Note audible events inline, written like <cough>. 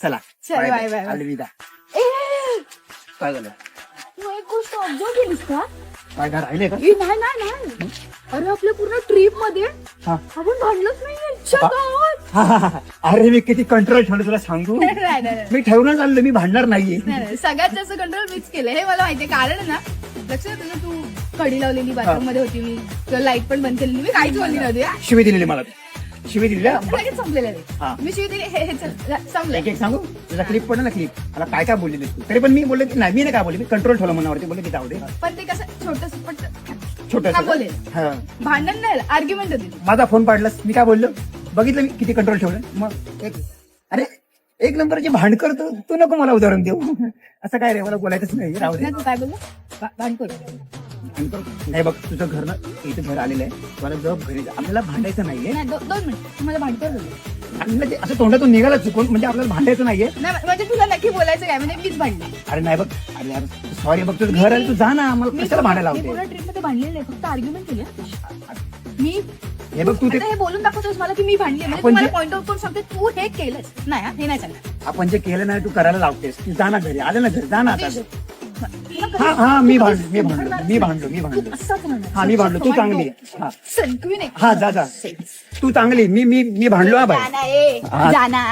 चला चल, bye bye, bye bye. अलविदा ए, काय झालं तू एक गोष्ट ऑब्झर्व केलीस का काय काय राहिले का ए, नाही नाही नाही अरे आपल्या पूर्ण ट्रिपमध्ये हा. आपण भांडलोच नाही हा. गावात. हा, हा, हा. अरे मी किती कंट्रोल ठेवलं तुला सांगू <laughs> नाही, नाही, नाही. मी ठेवून चाललो मी भांडणार नाहीये नाही, नाही. सगळ्यात जास्त कंट्रोल मीच केलं हे मला माहितीये कारण आहे ना लक्षात तू कडी लावलेली बाथरूममध्ये होती मी तुला लाइट पण बंद केलेली मी काहीच बोलली नव्हती हा. शिवी दिलेली मला शिवी दिली ना. लगेच संपलेलं हा. मी शिवी दिली हे हे चल, संपलं. एक एक सांगू? तुझा क्लिप पण ना क्लिप मला काय काय बोललेली तू तरी पण मी बोलले की नाही मी नाही काय बोलले? मी कंट्रोल ठेवलं मनावरती बोलले की जाऊ दे. पण ते कसं छोटस पण छोटं हा, बोलेल. हा. भांडण नाही आर्ग्युमेंट होती. माझा फोन पाडलास मी काय बोललो? बघितलं मी किती कंट्रोल ठेवलं? मग एक अरे एक नंबरचे भांडकर तू तू नको मला उदाहरण देऊ. <laughs> असं काय रे मला बोलायचंच नाही. राहू दे. नाही तू काय बोलला? भा- भांडखोर नाही बघ तुझं घर ना इथे घर आलेलं आहे. मला जॉब घरी जा. आपल्याला भांडायचं नाहीये. नाही दो- दोन मिनिट तू मला भांडखोर बोलला आपल्याला ते असं तोंडातून निघाला चुकून म्हणजे आपल्याला भांडायचं नाहीये. नाही म्हणजे तुला नक्की बोलायचं काय? म्हणजे मीच भांडली. अरे नाही बघ अरे यार सॉरी बघ तुझं घर आलं तू जा ना मला कशाला भांडायला मी लावते? ट्रिपमध्ये भांडलेलं नाही फक्त आर्ग्युमेंट केली हा. मी हे बघ तू ते आता हे बोलून दाखवतोस मला की मी भांडली म्हणजे आपण तुम्हाला जे- पॉईंट आउट करून सांगते तू हे केलंस. नाही हा, हे नाही चालणार. आपण जे केलं नाही तू करायला लावतेस. तू जा ना घरी आले ना घरी जा ना आता. हा हा मी भांडलो मी भांडलो मी भांडलो मी भांडलो. हा मी भांडलो तू चांगली आहे. हा हा जा जा तू चांगली मी मी मी भांडलो हा बाई जाना ए. जाना